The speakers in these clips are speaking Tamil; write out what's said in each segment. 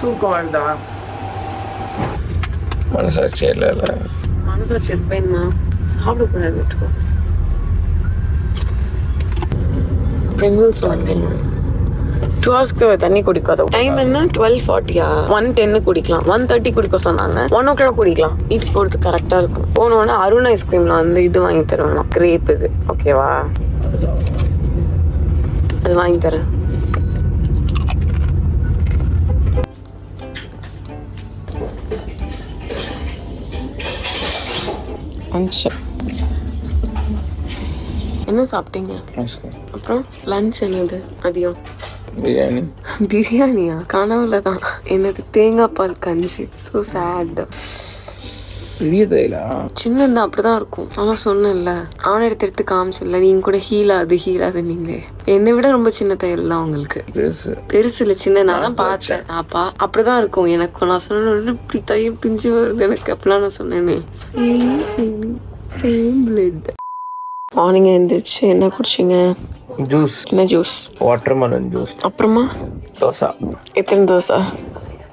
தூக்கம் வருதா மனசாட்சி இல்லை இல்லை மனசாட்சி இருப்பேன்னா சாப்பிடக்கூடாது விட்டுக்கோ பெங்கல்ஸ் வாங்கிங்க டூ ஹவர்ஸ்க்கு தண்ணி குடிக்காத. டைம் என்ன? டுவெல் ஃபார்ட்டியா ஒன் டென்னு குடிக்கலாம். ஒன் தேர்ட்டி குடிக்க சொன்னாங்க. ஒன் ஓ கிளாக் குடிக்கலாம். வீட்டுக்கு போகிறது கரெக்டாக இருக்கும். போனோடனே அருண் ஐஸ்கிரீமில் வந்து இது வாங்கி தருவேன் கிரேப் இது. ஓகேவா அது வாங்கி தரேன். என்ன சாப்பிட்டீங்க? அப்புறம் லஞ்ச் என்னது? மதியம் பிரியாணி. பிரியாணியா? கனவுல தான் என்னது? தேங்காய் பால் கஞ்சி. ஸோ சேட் பெரிய தைலா சின்னது அப்படிதான் இருக்கும். ஆனால் சொன்னேன்ல அவனை எடுத்து எடுத்து காமிச்சிடல நீங்க கூட ஹீல் ஆகுது ஹீல் ஆகுது நீங்களே என்னை விட ரொம்ப சின்ன தையல் தான் உங்களுக்கு பெருசு. பெருசு இல்லை சின்ன. நான் தான் பார்த்தேன். அப்பா அப்படிதான் இருக்கும். எனக்கு நான் சொன்ன இப்படி தையல் பிஞ்சு வருது எனக்கு. அப்படிலாம் நான் சொன்னேனே. சேம் சேம் பிளட் மார்னிங் எழுந்திரிச்சு என்ன குடிச்சிங்க? ஜூஸ் என்ன ஜூஸ் வாட்டர்மெலன் ஜூஸ் அப்புறமா? தோசை. எத்தனை தோசை?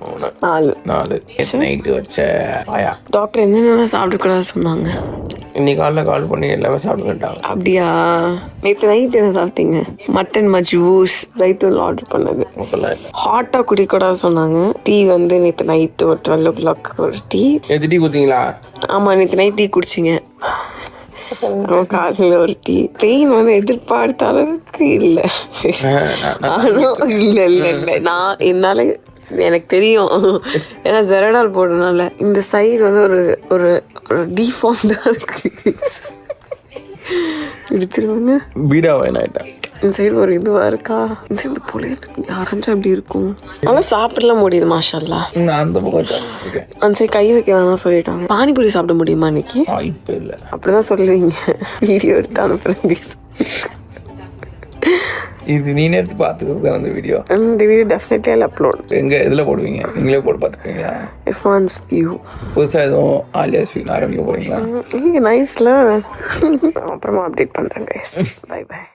மூணு நாலு. நாலு. நைட்டு வச்ச பாயா. டாக்டர் என்னென்ன சாப்பிடக்கூடாது சொன்னாங்க. இன்னைக்கு காலைல கால் பண்ணி எல்லாமே சாப்பிட்டுட்டாங்க அப்படியா? நேற்று நைட் என்ன சாப்பிட்டீங்க? மட்டன் மஜூஸ் ஜைத்தூள் ஆர்டர் பண்ணது. ஹாட்டாக குடிக்கூடாது சொன்னாங்க. டீ வந்து நேற்று நைட்டு ஒரு டுவெல் ஓ கிளாக் ஒரு டீ எது டீ குத்தீங்களா ஆமாம் நேற்று நைட் டீ குடிச்சிங்க. காலையில் ஒரு டீ பெயின் வந்து எதிர்பார்த்த அளவுக்கு இல்லை. ஆனால் இல்லை இல்லை இல்லை. நான் என்னால் எனக்கு தெரியும். ஏன்னா ஜெரடால் போடுறதுனால. இந்த சைடு வந்து ஒரு ஒரு ஒரு டிஃபார்ம்டாக இருக்கு. எடுத்துருவாங்க பீடா வேணாயிட்டேன் இந்த சைடு ஒரு இதுவாக இருக்கா? இந்த சைடு போல அரைஞ்சா அப்படி இருக்கும். ஆனால் சாப்பிடலாம் முடியுது மாஷல்லா. அந்த சைடு கை வைக்க வேணாம் சொல்லிட்டாங்க. பானிபூரி சாப்பிட முடியுமா இன்னைக்கு? வாய்ப்பு இல்லை. அப்படிதான் சொல்லுவீங்க. வீடியோ எடுத்து அனுப்புறேன் இது நீ நேற்று பார்த்துக்கிறது அந்த வீடியோ இந்த வீடியோ டெஃபினெட்லி ஐ அப்லோட் எங்க இதில் போடுவீங்க? நீங்களே போட்டு பார்த்துருக்கீங்களா இஃப் ஒன்ஸ் வியூ புதுசாக எதுவும் ஆலியா ஸ்வீட் ஆரம்பிக்க போறீங்களா? நைஸ்ல அப்புறமா அப்டேட் பண்ணுறேன் கைஸ் பை பை